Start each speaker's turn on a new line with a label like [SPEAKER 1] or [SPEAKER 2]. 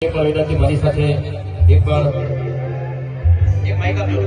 [SPEAKER 1] એક વાર મારી સાથે એક વાર એક માઇક આપ્યો